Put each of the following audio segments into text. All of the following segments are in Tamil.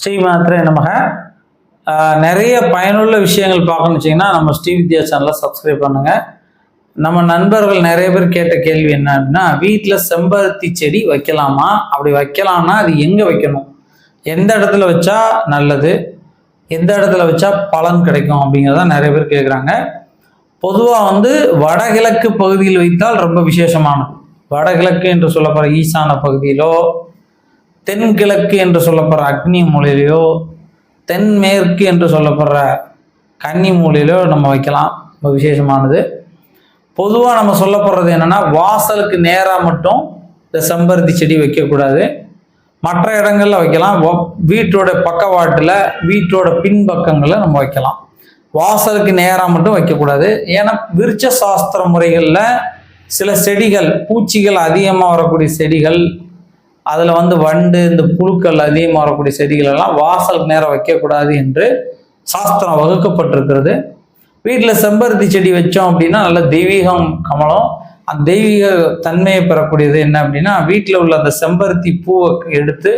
ஸ்ரீமாத்திரே நமக. நிறைய பயனுள்ள விஷயங்கள் பார்க்கணும்னு வச்சிங்கன்னா நம்ம ஸ்ரீ வித்யா சேனலை சப்ஸ்கிரைப் பண்ணுங்கள் நம்ம நண்பர்கள் நிறைய பேர் கேட்ட கேள்வி என்ன அப்படின்னா வீட்டில் செம்பருத்தி செடி வைக்கலாமா? அப்படி வைக்கலாம்னா அது எங்கே வைக்கணும்? எந்த இடத்துல வச்சா நல்லது? எந்த இடத்துல வச்சா பலன் கிடைக்கும் அப்படிங்கிறத நிறைய பேர் கேட்குறாங்க பொதுவாக வந்து வடகிழக்கு பகுதியில் வைத்தால் ரொம்ப விசேஷமானது. வடகிழக்கு என்று சொல்லப்படுற ஈசான பகுதியிலோ தென்கிழக்கு என்று சொல்லப்படுற அக்னி மூலையிலையோ தென்மேற்கு என்று சொல்லப்படுற கன்னி மூலையிலோ நம்ம வைக்கலாம். ரொம்ப விசேஷமானது. பொதுவாக நம்ம சொல்லப்படுறது என்னென்னா வாசலுக்கு நேராக மட்டும் இந்த செம்பருத்தி செடி வைக்கக்கூடாது. மற்ற இடங்களில் வைக்கலாம். வ- வீட்டோட பக்கவாட்டில் வீட்டோட பின்பக்கங்களில் நம்ம வைக்கலாம். வாசலுக்கு நேராக மட்டும் வைக்கக்கூடாது. ஏன்னா விருட்ச சாஸ்திர முறைகளில் சில செடிகள் பூச்சிகள் அதிகமாக வரக்கூடிய செடிகள் அதில் வந்து வண்டு இந்த புழுக்கள் அதிகமாக வரக்கூடிய செடிகள் எல்லாம் வாசலுக்கு நேரம் வைக்கக்கூடாது என்று சாஸ்திரம் வகுக்கப்பட்டிருக்கிறது. வீட்டில் செம்பருத்தி செடி வச்சோம் அப்படின்னா நல்ல தெய்வீகம் கமலம். அந்த தெய்வீக தன்மையை பெறக்கூடியது என்ன அப்படின்னா வீட்டில் உள்ள அந்த செம்பருத்தி பூவை எடுத்து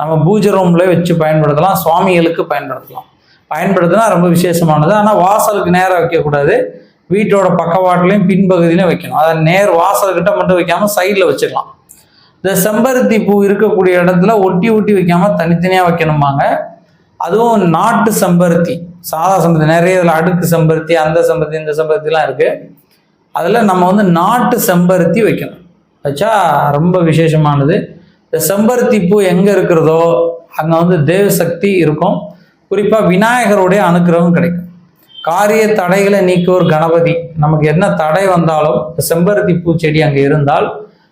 நம்ம பூஜை ரூம்ல வச்சு பயன்படுத்தலாம் சுவாமிகளுக்கு பயன்படுத்தலாம். பயன்படுத்தினா ரொம்ப விசேஷமானது. ஆனால் வாசலுக்கு நேராக வைக்கக்கூடாது. வீட்டோட பக்கவாட்டிலையும் பின்பகுதியிலையும் வைக்கணும். அதை நேர் வாசல்கிட்ட மட்டும் வைக்காமல் சைடில் வச்சுக்கலாம். இந்த செம்பருத்தி பூ இருக்கக்கூடிய இடத்துல ஒட்டி ஒட்டி வைக்காம தனித்தனியாக வைக்கணுமாங்க அதுவும் நாட்டு செம்பருத்தி. சாதா செம்பருத்தி நிறைய இதில் அடுக்கு செம்பருத்தி அந்த செம்பருத்தி இந்த செம்பருத்திலாம் இருக்கு. அதில் நம்ம வந்து நாட்டு செம்பருத்தி வைக்கணும். வச்சா ரொம்ப விசேஷமானது. இந்த செம்பருத்தி பூ எங்கே இருக்கிறதோ அங்கே வந்து தேவ சக்தி இருக்கும். குறிப்பாக விநாயகருடைய அனுக்கிரகம் கிடைக்கும். காரிய தடைகளை நீக்குவோர் கணபதி. நமக்கு என்ன தடை வந்தாலும் இந்த செம்பருத்தி பூச்செடி அங்கே இருந்தால்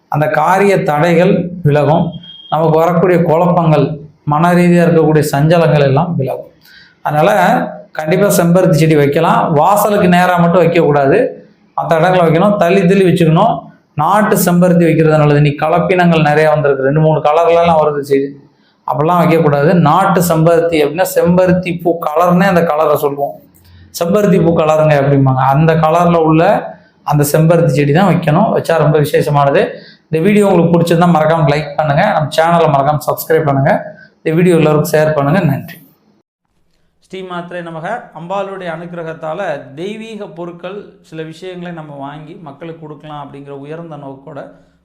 அந்த காரிய தடைகள் விலகும். நமக்கு வரக்கூடிய குழப்பங்கள் மன ரீதியாக இருக்கக்கூடிய சஞ்சலங்கள் எல்லாம் விலகும். அதனால் கண்டிப்பாக செம்பருத்தி செடி வைக்கலாம். வாசலுக்கு நேராக மட்டும் வைக்கக்கூடாது. மற்ற இடங்களை வைக்கணும். தள்ளி தள்ளி வச்சுக்கணும். நாட்டு செம்பருத்தி வைக்கிறது நல்லது. நீ கலப்பினங்கள் நிறையா வந்திருக்கு. ரெண்டு மூணு கலர்லலாம் வருது செடி. அப்படிலாம் வைக்கக்கூடாது. நாட்டு செம்பருத்தி அப்படின்னா செம்பருத்தி பூ கலர்னே அந்த கலரை சொல்லுவோம். செம்பருத்தி பூ கலருங்க அப்படிம்பாங்க. அந்த கலரில் உள்ள அந்த செம்பருத்தி செடி தான் வைக்கணும். வச்சா ரொம்ப விசேஷமானது. இந்த வீடியோ உங்களுக்கு பிடிச்சிருந்தா மறக்காமல் லைக் பண்ணுங்கள் நம்ம சேனலை மறக்காமல் சப்ஸ்கிரைப் பண்ணுங்கள் இந்த வீடியோ எல்லோருக்கும் ஷேர் பண்ணுங்கள் நன்றி. ஸ்ரீமாத்திரை நமக. அம்பாளுடைய அனுக்கிரகத்தால் தெய்வீக பொருட்கள் சில விஷயங்களை நம்ம வாங்கி மக்களுக்கு கொடுக்கலாம் அப்படிங்கிற உயர்ந்த நோக்கோட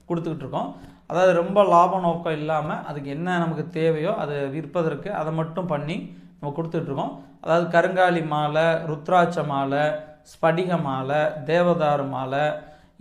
கொடுத்துக்கிட்டு இருக்கோம். அதாவது ரொம்ப லாப நோக்கம் இல்லாமல் அதுக்கு என்ன நமக்கு தேவையோ அதை விற்பதற்கு அதை மட்டும் பண்ணி நம்ம கொடுத்துட்ருக்கோம் அதாவது கருங்காலி மாலை ருத்ராட்ச மாலை ஸ்படிக மாலை தேவதாரு மாலை